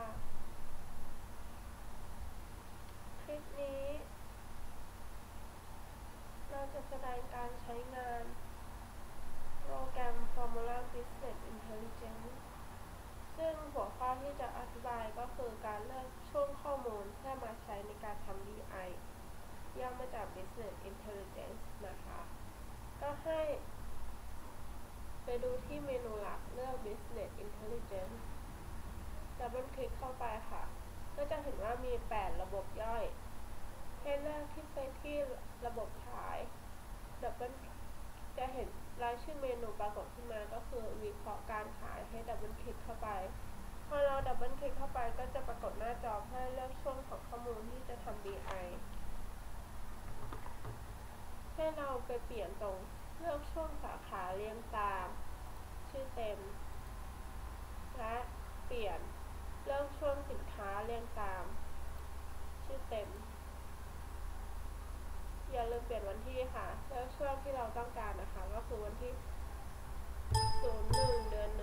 ค่ะ คลิปนี้ เราจะแสดงการใช้งาน โปรแกรม Formula Business Intelligence ซึ่งหัวข้อที่จะอธิบายก็คือการเลือกช่วงข้อมูลเพื่อมาใช้ในการทำ BI ย่อมาจาก Business Intelligence นะคะ ก็ให้ไปดูที่เมนูหลักเลือก Business Intelligence ดับเบิลคลิกเข้าไปค่ะ ก็ จะเห็นว่ามี 8 ระบบย่อย ให้เลือกที่ไปที่ระบบขายดับเบิลจะเห็นรายชื่อเมนูปรากฏขึ้นมาก็คือวิเคราะห์การขายให้ดับเบิลคลิกเข้าไป พอเราดับเบิลคลิกเข้าไปก็จะปรากฏหน้าจอให้เลือกช่วงของข้อมูลที่จะทำ BI ให้เราไปเปลี่ยนตรงเลือกช่วงสาขาเรียงตาม ชื่อเต็ม และเปลี่ยนเลือกช่วงสินค้าเรียงตาม ชื่อเต็ม อย่าลืมเปลี่ยนวันที่ค่ะเลือกช่วงที่เราต้องการนะคะ ก็คือวันที่01เดือน1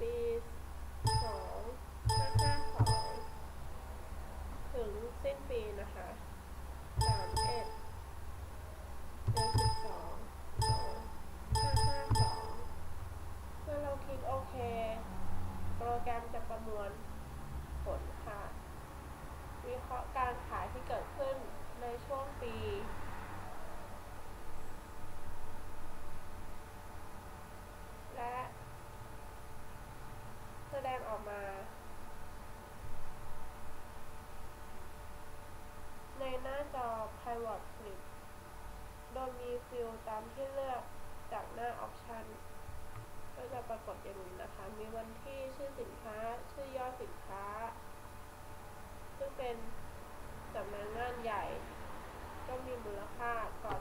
ปี2552ถึงสิ้นปีนะคะ31เดือน12 2552เมื่อเราคลิกโอเค โปรแกรมจะประมวลผลค่ะวิเคราะห์การขายที่เกิดขึ้นใน ช่วงปีและแสดงออกมา ในหน้าจอ Pivot Flip โดยมีฟิลตามที่เลือกจากหน้า Option ก็จะปรากฏอย่างนี้นะคะ มีวันที่ชื่อสินค้า ชื่อย่อสินค้า ซึ่งเป็นสำนักงานใหญ่ ก็มีมูลค่าก่อ